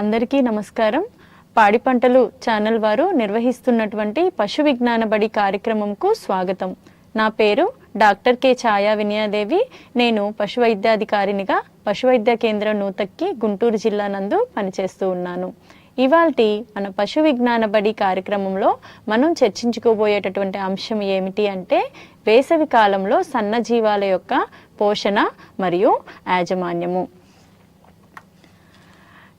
అందరికీ నమస్కారం. పాడి పంటలు ఛానల్ వారు నిర్వహిస్తున్నటువంటి పశు విజ్ఞాన బడి కార్యక్రమంకు స్వాగతం. నా పేరు డాక్టర్ కె ఛాయా వినయాదేవి. నేను పశు వైద్యాధికారినిగా పశు వైద్య కేంద్రం నూతక్కి గుంటూరు జిల్లా నందు పనిచేస్తూ ఉన్నాను. ఇవాల్టి మన పశు విజ్ఞాన బడి కార్యక్రమంలో మనం చర్చించుకోబోయేటటువంటి అంశం ఏమిటి అంటే వేసవి కాలంలో సన్నజీవాల యొక్క పోషణ మరియు యాజమాన్యము.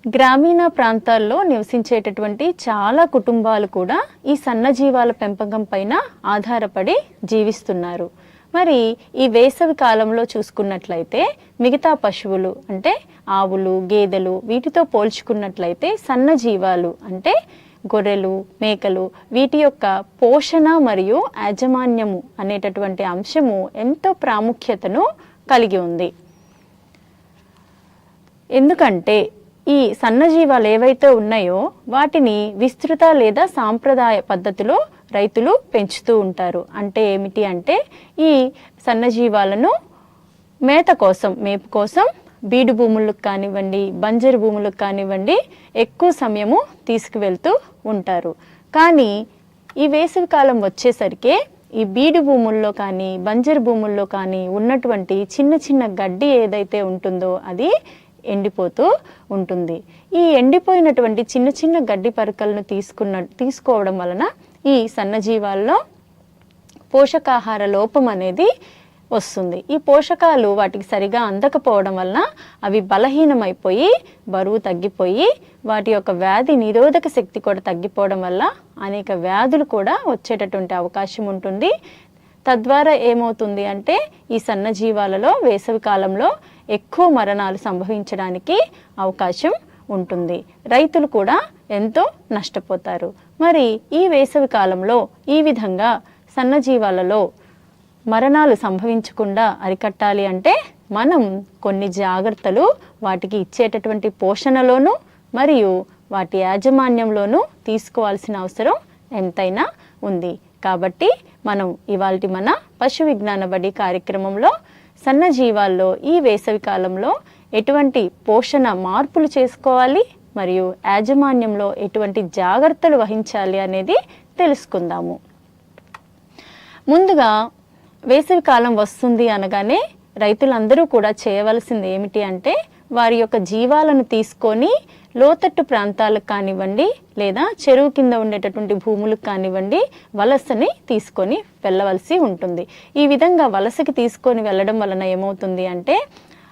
గ్రామీణ ప్రాంతాల్లో నివసించేటటువంటి చాలా కుటుంబాలు కూడా ఈ సన్నజీవాల పెంపకం పైన ఆధారపడి జీవిస్తున్నారు. మరి ఈ వేసవి కాలంలో చూసుకున్నట్లయితే మిగతా పశువులు అంటే ఆవులు గేదెలు వీటితో పోల్చుకున్నట్లయితే సన్నజీవాలు అంటే గొర్రెలు మేకలు వీటి యొక్క పోషణ మరియు యాజమాన్యము అనేటటువంటి అంశము ఎంతో ప్రాముఖ్యతను కలిగి ఉంది. ఎందుకంటే ఈ సన్నజీవాలు ఏవైతే ఉన్నాయో వాటిని విస్తృత లేదా సాంప్రదాయ పద్ధతిలో రైతులు పెంచుతూ ఉంటారు. అంటే ఏమిటి అంటే ఈ సన్నజీవాలను మేత కోసం మేపు కోసం బీడు భూములకు కానివ్వండి బంజరు భూములకు కానివ్వండి ఎక్కువ సమయము తీసుకువెళ్తూ ఉంటారు. కానీ ఈ వేసవి కాలం వచ్చేసరికి ఈ బీడు భూముల్లో కానీ బంజరు భూముల్లో కానీ ఉన్నటువంటి చిన్న చిన్న గడ్డి ఏదైతే ఉంటుందో అది ఎండిపోతూ ఉంటుంది. ఈ ఎండిపోయినటువంటి చిన్న చిన్న గడ్డి పరకలను తీసుకున్న తీసుకోవడం వలన ఈ సన్నజీవాల్లో పోషకాహార లోపం అనేది వస్తుంది. ఈ పోషకాలు వాటికి సరిగా అందకపోవడం వలన అవి బలహీనమైపోయి బరువు తగ్గిపోయి వాటి యొక్క వ్యాధి నిరోధక శక్తి కూడా తగ్గిపోవడం వల్ల అనేక వ్యాధులు కూడా వచ్చేటటువంటి అవకాశం ఉంటుంది. తద్వారా ఏమవుతుంది అంటే ఈ సన్నజీవాలలో వేసవి కాలంలో ఎక్కువ మరణాలు సంభవించడానికి అవకాశం ఉంటుంది. రైతులు కూడా ఎంతో నష్టపోతారు. మరి ఈ వేసవి కాలంలో ఈ విధంగా సన్నజీవాలలో మరణాలు సంభవించకుండా అరికట్టాలి అంటే మనం కొన్ని జాగ్రత్తలు వాటికి ఇచ్చేటటువంటి పోషణలోనూ మరియు వాటి యాజమాన్యంలోనూ తీసుకోవాల్సిన అవసరం ఎంతైనా ఉంది. కాబట్టి మనం ఇవాళ మన పశు విజ్ఞాన బడి కార్యక్రమంలో సన్నజీవాల్లో ఈ వేసవి కాలంలో ఎటువంటి పోషణ మార్పులు చేసుకోవాలి మరియు యాజమాన్యంలో ఎటువంటి జాగ్రత్తలు వహించాలి అనేది తెలుసుకుందాము. ముందుగా వేసవి కాలం వస్తుంది అనగానే రైతులందరూ కూడా చేయవలసింది ఏమిటి అంటే వారి యొక్క జీవాలను తీసుకొని లోతట్టు ప్రాంతాలకు కానివ్వండి లేదా చెరువు కింద ఉండేటటువంటి భూములకు కానివ్వండి వలసని తీసుకొని వెళ్ళవలసి ఉంటుంది. ఈ విధంగా వలసకి తీసుకొని వెళ్ళడం వలన ఏమవుతుంది అంటే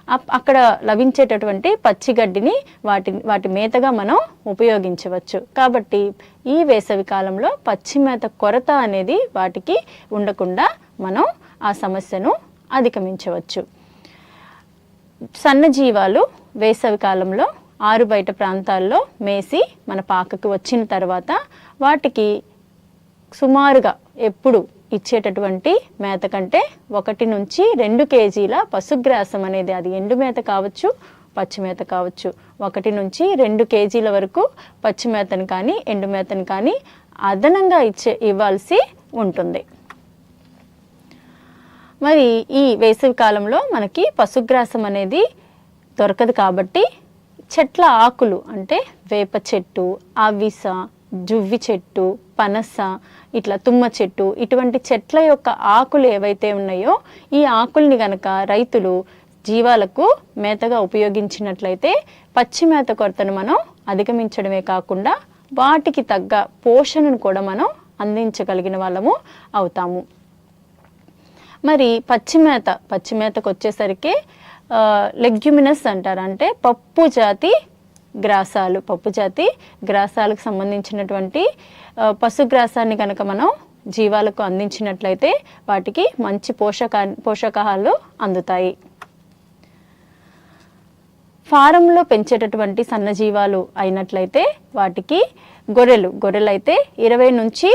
అప్- అక్కడ లభించేటటువంటి పచ్చిగడ్డిని వాటి వాటి మేతగా మనం ఉపయోగించవచ్చు. కాబట్టి ఈ వేసవి కాలంలో పచ్చి మేత కొరత అనేది వాటికి ఉండకుండా మనం ఆ సమస్యను అధిగమించవచ్చు. సన్నజీవాలు వేసవి కాలంలో ఆరు బయట ప్రాంతాల్లో మేసి మన పాకకు వచ్చిన తర్వాత వాటికి సుమారుగా ఎప్పుడు ఇచ్చేటటువంటి మేత కంటే ఒకటి నుంచి రెండు కేజీల పశుగ్రాసం అనేది అది ఎండు మేత కావచ్చు పచ్చి మేత కావచ్చు. ఒకటి నుంచి రెండు కేజీల వరకు పచ్చి మేతను కానీ ఎండు మేతను కానీ అదనంగా ఇచ్చే ఇవ్వాల్సి ఉంటుంది. మరి ఈ వేసవి కాలంలో మనకి పశుగ్రాసం అనేది దొరకదు కాబట్టి చెట్ల ఆకులు అంటే వేప చెట్టు అవిస జువ్వి చెట్టు పనస ఇట్లా తుమ్మ చెట్టు ఇటువంటి చెట్ల యొక్క ఆకులు ఏవైతే ఉన్నాయో ఈ ఆకుల్ని గనక రైతులు జీవాలకు మేతగా ఉపయోగించినట్లయితే పచ్చి మేత కొరతను మనం అధిగమించడమే కాకుండా వాటికి తగ్గ పోషణను కూడా మనం అందించగలిగిన వాళ్ళము అవుతాము. మరి పచ్చిమేత పచ్చిమేతకు వచ్చేసరికి లెగ్యుమినస్ అంటారు. అంటే పప్పు జాతి గ్రాసాలు. పప్పు జాతి గ్రాసాలకు సంబంధించినటువంటి పశుగ్రాసాన్ని కనుక మనం జీవాలకు అందించినట్లయితే వాటికి మంచి పోషక పోషకాహాలు అందుతాయి. ఫారంలో పెంచేటటువంటి సన్నజీవాలు అయినట్లయితే వాటికి గొర్రెలు. గొర్రెలు అయితే ఇరవై నుంచి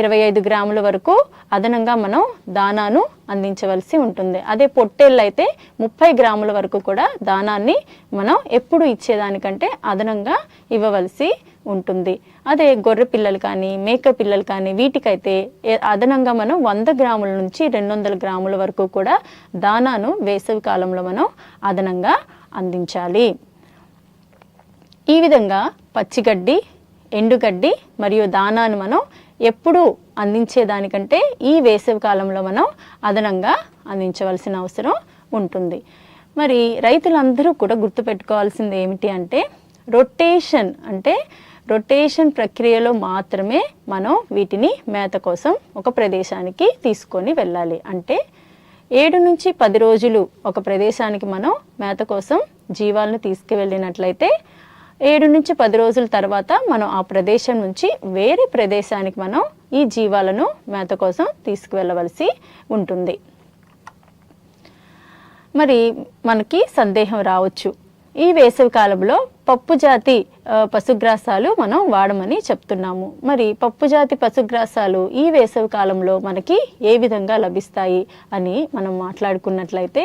ఇరవై ఐదు గ్రాముల వరకు అదనంగా మనం దానాను అందించవలసి ఉంటుంది. అదే పొట్టేళ్ళు అయితే ముప్పై గ్రాముల వరకు కూడా దానాన్ని మనం ఎప్పుడు ఇచ్చేదానికంటే అదనంగా ఇవ్వవలసి ఉంటుంది. అదే గొర్రె పిల్లలు కానీ మేక పిల్లలు కానీ వీటికైతే అదనంగా మనం వంద గ్రాముల నుంచి రెండు వందల గ్రాముల వరకు కూడా దానాను వేసవి కాలంలో మనం అదనంగా అందించాలి. ఈ విధంగా పచ్చిగడ్డి ఎండుగడ్డి మరియు దానాను మనం ఎప్పుడూ అందించేదానికంటే ఈ వేసవి కాలంలో మనం అదనంగా అందించవలసిన అవసరం ఉంటుంది. మరి రైతులందరూ కూడా గుర్తుపెట్టుకోవాల్సింది ఏమిటి అంటే రొటేషన్ అంటే రొటేషన్ ప్రక్రియలో మాత్రమే మనం వీటిని మేత కోసం ఒక ప్రదేశానికి తీసుకొని వెళ్ళాలి. అంటే ఏడు నుంచి పది రోజులు ఒక ప్రదేశానికి మనం మేత కోసం జీవాలను తీసుకువెళ్ళినట్లయితే ఏడు నుంచి పది రోజుల తర్వాత మనం ఆ ప్రదేశం నుంచి వేరే ప్రదేశానికి మనం ఈ జీవాలను మేత కోసం తీసుకువెళ్ళవలసి ఉంటుంది. మరి మనకి సందేహం రావచ్చు. ఈ వేసవి కాలంలో పప్పు జాతి పశుగ్రాసాలు మనం వాడమని చెప్తున్నాము. మరి పప్పు జాతి పశుగ్రాసాలు ఈ వేసవి కాలంలో మనకి ఏ విధంగా లభిస్తాయి అని మనం మాట్లాడుకున్నట్లయితే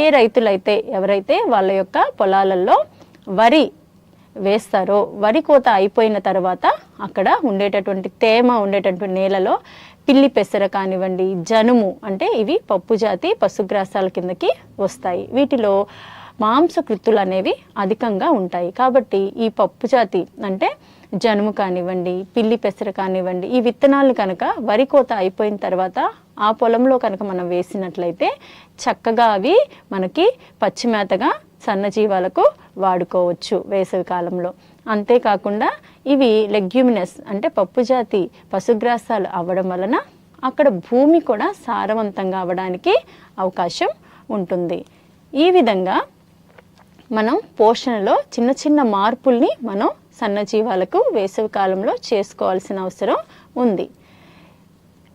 ఏ రైతులైతే ఎవరైతే వాళ్ళ యొక్క పొలాలలో వరి వేస్తారో వరి కోత అయిపోయిన తర్వాత అక్కడ ఉండేటటువంటి తేమ ఉండేటటువంటి నేలలో పిల్లి పెసర కానివ్వండి జనుము అంటే ఇవి పప్పు జాతి పశుగ్రాసాల కిందకి వస్తాయి. వీటిలో మాంసకృత్తులు అనేవి అధికంగా ఉంటాయి. కాబట్టి ఈ పప్పు జాతి అంటే జనుము కానివ్వండి పిల్లి పెసర కానివ్వండి ఈ విత్తనాలు కనుక వరి కోత అయిపోయిన తర్వాత ఆ పొలంలో కనుక మనం వేసినట్లయితే చక్కగా అవి మనకి పచ్చిమేతగా సన్నజీవాలకు వాడుకోవచ్చు వేసవి కాలంలో. అంతేకాకుండా ఇవి లెగ్యూమినస్ అంటే పప్పుజాతి పశుగ్రాసాలు అవ్వడం వలన అక్కడ భూమి కూడా సారవంతంగా అవ్వడానికి అవకాశం ఉంటుంది. ఈ విధంగా మనం పోషణలో చిన్న చిన్న మార్పుల్ని మనం సన్నజీవాలకు వేసవి కాలంలో చేసుకోవాల్సిన అవసరం ఉంది.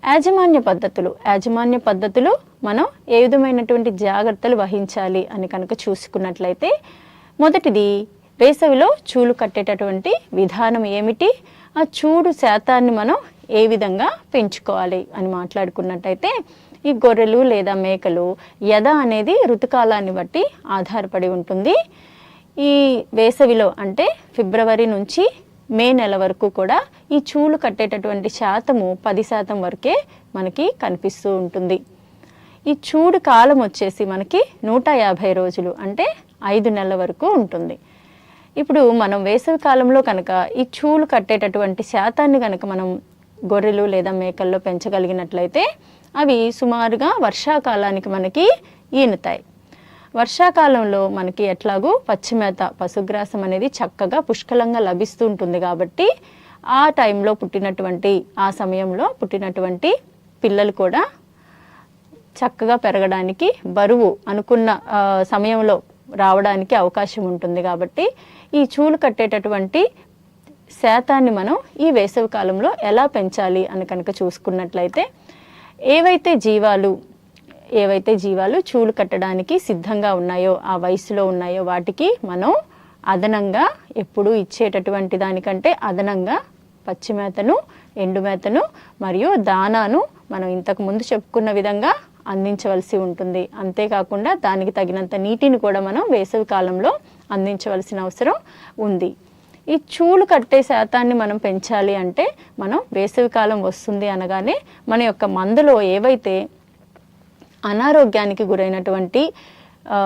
యాజమాన్య పద్ధతులు. యాజమాన్య పద్ధతులు మనం ఏ విధమైనటువంటి జాగ్రత్తలు వహించాలి అని కనుక చూసుకున్నట్లయితే మొదటిది వేసవిలో చూలు కట్టేటటువంటి విధానం ఏమిటి? ఆ చూడు శాతాన్ని మనం ఏ విధంగా పెంచుకోవాలి అని మాట్లాడుకున్నట్టయితే ఈ గొర్రెలు లేదా మేకలు యద అనేది ఋతుకాలాన్ని బట్టి ఆధారపడి ఉంటుంది. ఈ వేసవిలో అంటే ఫిబ్రవరి నుంచి మే నెల వరకు కూడా ఈ చూలు కట్టేటటువంటి శాతము పది శాతం వరకే మనకి కనిపిస్తూ ఉంటుంది. ఈ చూడు కాలం వచ్చేసి మనకి నూట యాభై రోజులు అంటే ఐదు నెలల వరకు ఉంటుంది. ఇప్పుడు మనం వేసవి కాలంలో కనుక ఈ చూలు కట్టేటటువంటి శాతాన్ని కనుక మనం గొర్రెలు లేదా మేకల్లో పెంచగలిగినట్లయితే అవి సుమారుగా వర్షాకాలానికి మనకి ఈనుతాయి. వర్షాకాలంలో మనకి ఎట్లాగూ పచ్చిమేత పశుగ్రాసం అనేది చక్కగా పుష్కలంగా లభిస్తూ ఉంటుంది కాబట్టి ఆ టైంలో పుట్టినటువంటి ఆ సమయంలో పుట్టినటువంటి పిల్లలు కూడా చక్కగా పెరగడానికి బరువు అనుకున్న సమయంలో రావడానికి అవకాశం ఉంటుంది కాబట్టి ఈ చూలు కట్టేటటువంటి శాతాన్ని మనం ఈ వేసవి కాలంలో ఎలా పెంచాలి అని కనుక చూసుకున్నట్లయితే ఏవైతే జీవాలు ఏవైతే జీవాలు చూలు కట్టడానికి సిద్ధంగా ఉన్నాయో ఆ వయసులో ఉన్నాయో వాటికి మనం అదనంగా ఎప్పుడూ ఇచ్చేటటువంటి దానికంటే అదనంగా పచ్చిమేతను ఎండుమేతను మరియు దానాను మనం ఇంతకు ముందు చెప్పుకున్న విధంగా అందించవలసి ఉంటుంది. అంతేకాకుండా దానికి తగినంత నీటిని కూడా మనం వేసవి కాలంలో అందించవలసిన అవసరం ఉంది. ఈ చూలు కట్టే శాతాన్ని మనం పెంచాలి అంటే మనం వేసవికాలం వస్తుంది అనగానే మన యొక్క మందులో ఏవైతే అనారోగ్యానికి గురైనటువంటి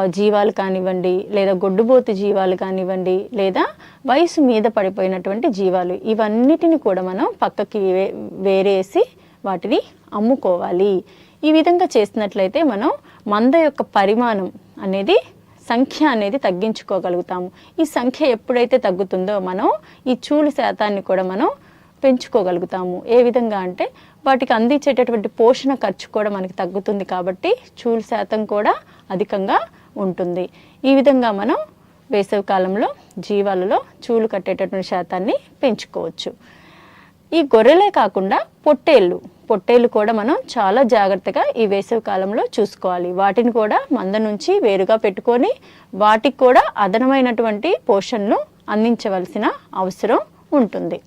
జీవాలు కానివ్వండి లేదా గొడ్డుబోతు జీవాలు కానివ్వండి లేదా వయసు మీద పడిపోయినటువంటి జీవాలు ఇవన్నిటిని కూడా మనం పక్కకి వే- వేరేసి వాటిని అమ్ముకోవాలి. ఈ విధంగా చేసినట్లయితే మనం మంద యొక్క పరిమాణం అనేది సంఖ్య అనేది తగ్గించుకోగలుగుతాము. ఈ సంఖ్య ఎప్పుడైతే తగ్గుతుందో మనం ఈ చూలు శాతాన్ని కూడా మనం పెంచుకోగలుగుతాము. ఏ విధంగా అంటే వాటికి అందించేటటువంటి పోషణ ఖర్చు కూడా మనకి తగ్గుతుంది కాబట్టి చూలు శాతం కూడా అధికంగా ఉంటుంది. ఈ విధంగా మనం వేసవి కాలంలో జీవాలలో చూలు కట్టేటటువంటి శాతాన్ని పెంచుకోవచ్చు. ఈ గొర్రెలే కాకుండా పొట్టేళ్ళు పొట్టేళ్ళు కూడా మనం చాలా జాగ్రత్తగా ఈ వేసవి కాలంలో చూసుకోవాలి. వాటిని కూడా మంద నుంచి వేరుగా పెట్టుకొని వాటికి కూడా అదనమైనటువంటి పోషణను అందించవలసిన అవసరం ఉంటుంది.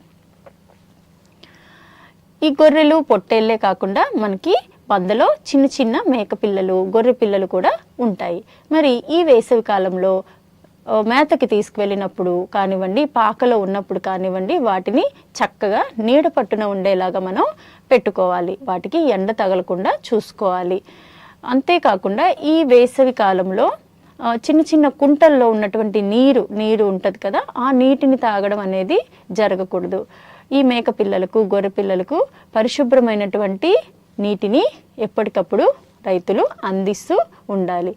ఈ గొర్రెలు పొట్టేళ్ళే కాకుండా మనకి పందలో చిన్న చిన్న మేక పిల్లలు గొర్రె పిల్లలు కూడా ఉంటాయి. మరి ఈ వేసవి కాలంలో మేతకి తీసుకువెళ్ళినప్పుడు కానివ్వండి పాకలో ఉన్నప్పుడు కానివ్వండి వాటిని చక్కగా నీడ పట్టున ఉండేలాగా మనం పెట్టుకోవాలి. వాటికి ఎండ తగలకుండా చూసుకోవాలి. అంతేకాకుండా ఈ వేసవి కాలంలో చిన్న చిన్న కుంటల్లో ఉన్నటువంటి నీరు నీరు ఉంటుంది కదా ఆ నీటిని తాగడం అనేది జరగకూడదు. ఈ మేక పిల్లలకు గొర్రె పిల్లలకు పరిశుభ్రమైనటువంటి నీటిని ఎప్పటికప్పుడు రైతులు అందిస్తూ ఉండాలి.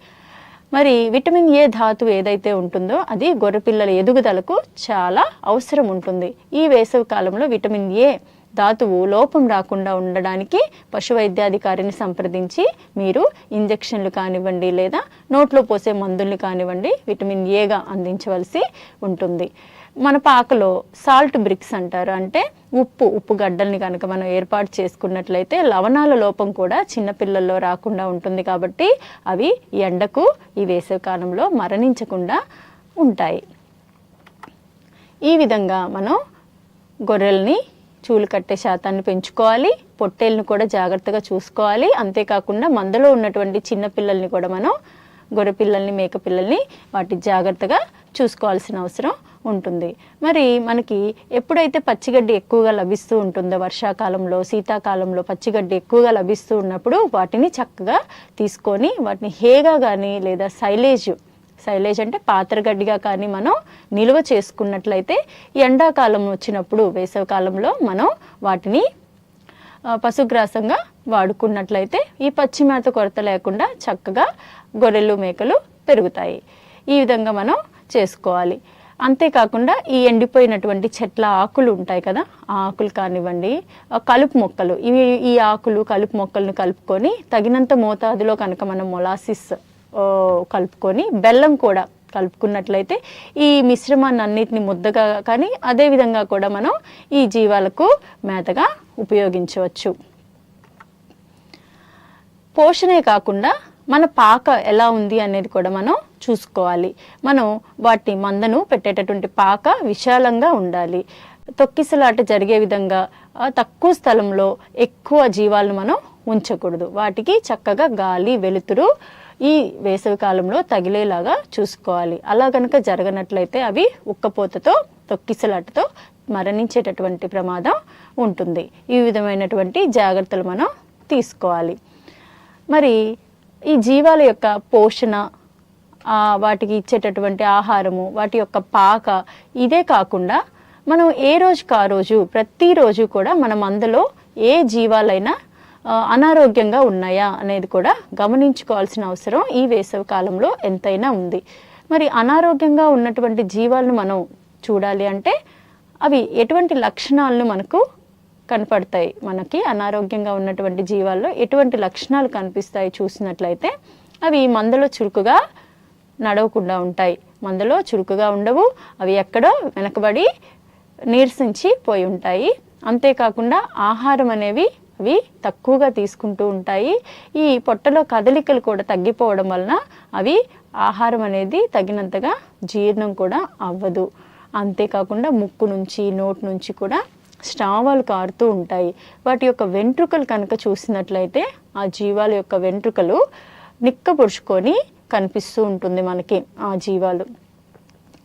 మరి విటమిన్ ఏ ధాతు ఏదైతే ఉంటుందో అది గొర్రెపిల్లల ఎదుగుదలకు చాలా అవసరం ఉంటుంది. ఈ వేసవి కాలంలో విటమిన్ ఏ ధాతువు లోపం రాకుండా ఉండడానికి పశు వైద్యాధికారిని సంప్రదించి మీరు ఇంజెక్షన్లు కానివ్వండి లేదా నోట్లో పోసే మందుల్ని కానివ్వండి విటమిన్ ఏగా అందించవలసి ఉంటుంది. మన పాకలో సాల్ట్ బ్రిక్స్ అంటారు. అంటే ఉప్పు ఉప్పు గడ్డల్ని కనుక మనం ఏర్పాటు చేసుకున్నట్లయితే లవణాల లోపం కూడా చిన్నపిల్లల్లో రాకుండా ఉంటుంది కాబట్టి అవి ఎండకు ఈ వేసవికాలంలో మరణించకుండా ఉంటాయి. ఈ విధంగా మనం గొర్రెల్ని చూలు కట్టే శాతాన్ని పెంచుకోవాలి. పొట్టేళ్ళని కూడా జాగ్రత్తగా చూసుకోవాలి. అంతేకాకుండా మందలో ఉన్నటువంటి చిన్న పిల్లల్ని కూడా మనం గొర్రె పిల్లల్ని మేక పిల్లల్ని వాటి జాగ్రత్తగా చూసుకోవాల్సిన అవసరం ఉంటుంది. మరి మనకి ఎప్పుడైతే పచ్చిగడ్డి ఎక్కువగా లభిస్తూ ఉంటుందో వర్షాకాలంలో శీతాకాలంలో పచ్చిగడ్డి ఎక్కువగా లభిస్తూ ఉన్నప్పుడు వాటిని చక్కగా తీసుకొని వాటిని హేగా కానీ లేదా సైలేజ్ సైలేజ్ అంటే పాత్రగడ్డిగా కానీ మనం నిల్వ చేసుకున్నట్లయితే ఎండాకాలం వచ్చినప్పుడు వేసవికాలంలో మనం వాటిని పశుగ్రాసంగా వాడుకున్నట్లయితే ఈ పచ్చి మేత కొరత లేకుండా చక్కగా గొర్రెలు మేకలు పెరుగుతాయి. ఈ విధంగా మనం చేసుకోవాలి. అంతేకాకుండా ఈ ఎండిపోయినటువంటి చెట్ల ఆకులు ఉంటాయి కదా ఆ ఆకులు కానివ్వండి కలుపు మొక్కలు. ఇవి ఈ ఆకులు కలుపు మొక్కలను కలుపుకొని తగినంత మోతాదులో కనుక మనం మొలాసిస్ కలుపుకొని బెల్లం కూడా కలుపుకున్నట్లయితే ఈ మిశ్రమాన్ని అన్నిటిని ముద్దగా కానీ అదే విధంగా కూడా మనం ఈ జీవాలకు మేతగా ఉపయోగించవచ్చు. పోషణే కాకుండా మన పాక ఎలా ఉంది అనేది కూడా మనం చూసుకోవాలి. మనం వాటి మందను పెట్టేటటువంటి పాక విశాలంగా ఉండాలి. తొక్కిసలాట జరిగే విధంగా తక్కువ స్థలంలో ఎక్కువ జీవాలను మనం ఉంచకూడదు. వాటికి చక్కగా గాలి వెలుతురు ఈ వేసవి కాలంలో తగిలేలాగా చూసుకోవాలి. అలా కనుక జరగనట్లయితే అవి ఉక్కపోతతో తొక్కిసలాటతో మరణించేటటువంటి ప్రమాదం ఉంటుంది. ఈ విధమైనటువంటి జాగ్రత్తలు మనం తీసుకోవాలి. మరి ఈ జీవాల యొక్క పోషణ వాటికి ఇచ్చేటటువంటి ఆహారము వాటి యొక్క పాక ఇదే కాకుండా మనం ఏ రోజుకి ఆ రోజు ప్రతిరోజు కూడా మనం అందులో ఏ జీవాలైనా అనారోగ్యంగా ఉన్నాయా అనేది కూడా గమనించుకోవాల్సిన అవసరం ఈ వేసవి కాలంలో ఎంతైనా ఉంది. మరి అనారోగ్యంగా ఉన్నటువంటి జీవాలను మనం చూడాలి అంటే అవి ఎటువంటి లక్షణాలను మనకు కనపడతాయి మనకి. అనారోగ్యంగా ఉన్నటువంటి జీవాల్లో ఎటువంటి లక్షణాలు కనిపిస్తాయి చూసినట్లయితే అవి మందలో చురుకుగా నడవకుండా ఉంటాయి. మందలో చురుకుగా ఉండవు. అవి ఎక్కడో వెనకబడి నీరసించి పోయి ఉంటాయి. అంతేకాకుండా ఆహారం అనేవి అవి తక్కువగా తీసుకుంటూ ఉంటాయి. ఈ పొట్టలో కదలికలు కూడా తగ్గిపోవడం వలన అవి ఆహారం అనేది తగినంతగా జీర్ణం కూడా అవ్వదు. అంతేకాకుండా ముక్కు నుంచి నోటి నుంచి కూడా స్రావాలు కారుతూ ఉంటాయి. వాటి యొక్క వెంట్రుకలు కనుక చూసినట్లయితే ఆ జీవాల యొక్క వెంట్రుకలు నిక్కబొడుచుకొని కనిపిస్తూ ఉంటుంది మనకి ఆ జీవాలు.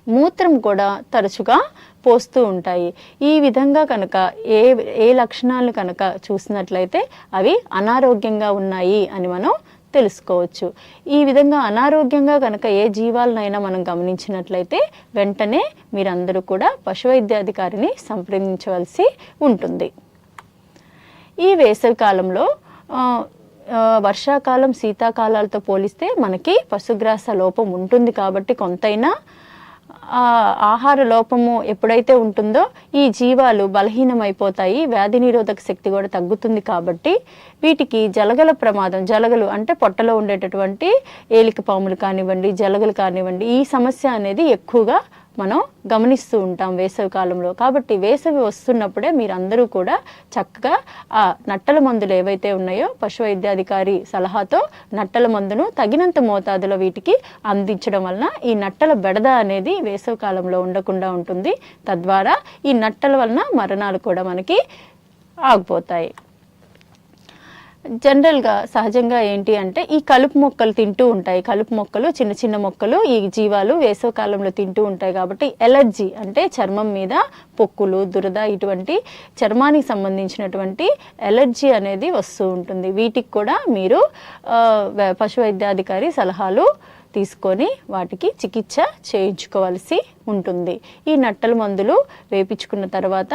మూత్రం కూడా తరచుగా పోస్తూ ఉంటాయి. ఈ విధంగా కనుక ఏ ఏ లక్షణాలు కనుక చూసినట్లయితే అవి అనారోగ్యంగా ఉన్నాయి అని మనం తెలుసుకోవచ్చు. ఈ విధంగా అనారోగ్యంగా కనుక ఏ జీవాలనైనా మనం గమనించినట్లయితే వెంటనే మీరందరూ కూడా పశువైద్యాధికారిని సంప్రదించవలసి ఉంటుంది. ఈ వేసవి కాలంలో వర్షాకాలం శీతాకాలాలతో పోలిస్తే మనకి పశుగ్రాస లోపం ఉంటుంది కాబట్టి కొంతైనా ఆహార లోపము ఎప్పుడైతే ఉంటుందో ఈ జీవాలు బలహీనమైపోతాయి వ్యాధి నిరోధక శక్తి కూడా తగ్గుతుంది కాబట్టి వీటికి జలగల ప్రమాదం జలగలు అంటే పొట్టలో ఉండేటటువంటి ఏలిక పాములు కానివ్వండి జలగలు కానివ్వండి ఈ సమస్య అనేది ఎక్కువగా మనం గమనిస్తూ ఉంటాం వేసవి కాలంలో. కాబట్టి వేసవి వస్తున్నప్పుడే మీరందరూ కూడా చక్కగా ఆ నట్టల మందులు ఏవైతే ఉన్నాయో పశు వైద్యాధికారి సలహాతో నట్టల మందును తగినంత మోతాదులో వీటికి అందించడం వలన ఈ నట్టల బెడద అనేది వేసవి కాలంలో ఉండకుండా ఉంటుంది. తద్వారా ఈ నట్టల వలన మరణాలు కూడా మనకి ఆగిపోతాయి. జనరల్గా సహజంగా ఏంటి అంటే ఈ కలుపు మొక్కలు తింటూ ఉంటాయి. కలుపు మొక్కలు చిన్న చిన్న మొక్కలు ఈ జీవాలు వేసవకాలంలో తింటూ ఉంటాయి కాబట్టి ఎలర్జీ అంటే చర్మం మీద పొక్కులు దురద ఇటువంటి చర్మానికి సంబంధించినటువంటి ఎలర్జీ అనేది వస్తూ ఉంటుంది. వీటికి కూడా మీరు పశు వైద్యాధికారి సలహాలు తీసుకొని వాటికి చికిత్స చేయించుకోవాల్సి ఉంటుంది. ఈ నట్టల మందులు వేపించుకున్న తర్వాత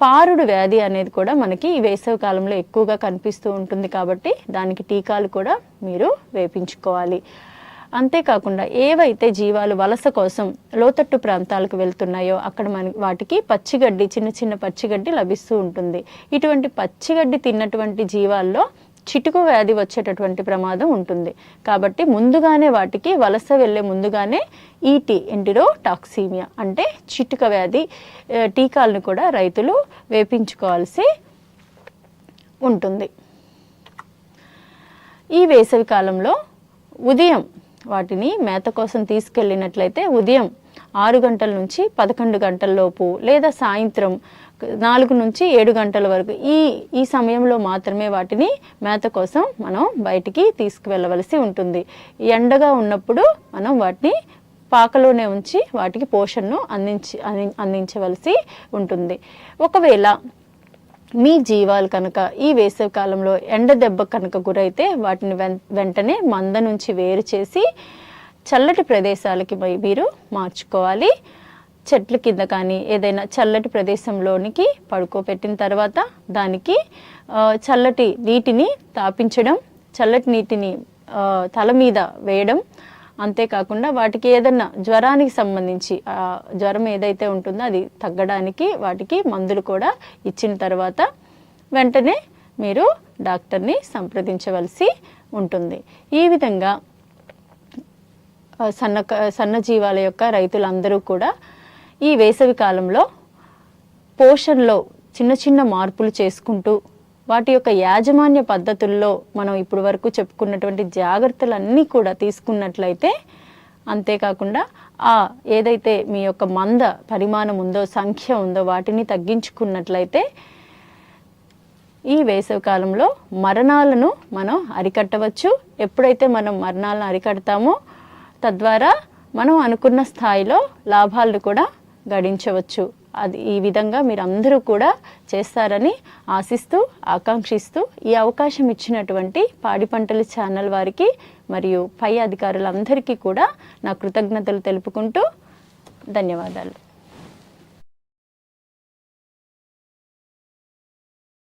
పారుడు వ్యాధి అనేది కూడా మనకి వేసవి కాలంలో ఎక్కువగా కనిపిస్తూ ఉంటుంది కాబట్టి దానికి టీకాలు కూడా మీరు వేపించుకోవాలి. అంతేకాకుండా ఏవైతే జీవాలు వలస కోసం లోతట్టు ప్రాంతాలకు వెళ్తున్నాయో అక్కడ మన వాటికి పచ్చిగడ్డి చిన్న చిన్న పచ్చిగడ్డి లభిస్తూ ఉంటుంది. ఇటువంటి పచ్చిగడ్డి తిన్నటువంటి జీవాల్లో చిటుకు వ్యాధి వచ్చేటటువంటి ప్రమాదం ఉంటుంది. కాబట్టి ముందుగానే వాటికి వలస వెళ్ళే ముందుగానే ఈటీ ఎంటిరో టాక్సీమియా అంటే చిటుక వ్యాధి టీకాలను కూడా రైతులు వేపించుకోవాల్సి ఉంటుంది. ఈ వేసవి కాలంలో ఉదయం వాటిని మేత కోసం తీసుకెళ్ళినట్లయితే ఉదయం ఆరు గంటల నుంచి పదకొండు గంటల లోపు లేదా సాయంత్రం నాలుగు నుంచి ఏడు గంటల వరకు. ఈ ఈ సమయంలో మాత్రమే వాటిని మేత కోసం మనం బయటికి తీసుకువెళ్ళవలసి ఉంటుంది. ఎండగా ఉన్నప్పుడు మనం వాటిని పాకలోనే ఉంచి వాటికి పోషణను అందించి అంది- అందించవలసి ఉంటుంది. ఒకవేళ మీ జీవాలు కనుక ఈ వేసవి కాలంలో ఎండ దెబ్బ కనుక గురైతే వాటిని వెం వెంటనే మంద నుంచి వేరు చేసి చల్లటి ప్రదేశాలకి మీరు మార్చుకోవాలి. చెట్ల కింద కానీ ఏదైనా చల్లటి ప్రదేశంలోనికి పడుకోబెట్టిన తర్వాత దానికి చల్లటి నీటిని తాపించడం చల్లటి నీటిని తల మీద వేయడం అంతేకాకుండా వాటికి ఏదన్నా జ్వరానికి సంబంధించి జ్వరం ఏదైతే ఉంటుందో అది తగ్గడానికి వాటికి మందులు కూడా ఇచ్చిన తర్వాత వెంటనే మీరు డాక్టర్ని సంప్రదించవలసి ఉంటుంది. ఈ విధంగా ఆ, సన్న సన్నజీవాల యొక్క రైతులందరూ కూడా ఈ వేసవి కాలంలో పోషణలో చిన్న చిన్న మార్పులు చేసుకుంటూ వాటి యొక్క యాజమాన్య పద్ధతుల్లో మనం ఇప్పుడు వరకు చెప్పుకున్నటువంటి జాగ్రత్తలన్నీ కూడా తీసుకున్నట్లయితే అంతేకాకుండా ఆ ఏదైతే మీ యొక్క మంద పరిమాణం ఉందో సంఖ్య ఉందో వాటిని తగ్గించుకున్నట్లయితే ఈ వేసవి కాలంలో మరణాలను మనం అరికట్టవచ్చు. ఎప్పుడైతే మనం మరణాలను అరికడతామో తద్వారా మనం అనుకున్న స్థాయిలో లాభాలను కూడా గడించవచ్చు. అది ఈ విధంగా మీరు అందరూ కూడా చేస్తారని ఆశిస్తూ ఆకాంక్షిస్తూ ఈ అవకాశం ఇచ్చినటువంటి పాడి పంటల ఛానల్ వారికి మరియు పై అధికారులందరికీ కూడా నా కృతజ్ఞతలు తెలుపుకుంటూ ధన్యవాదాలు.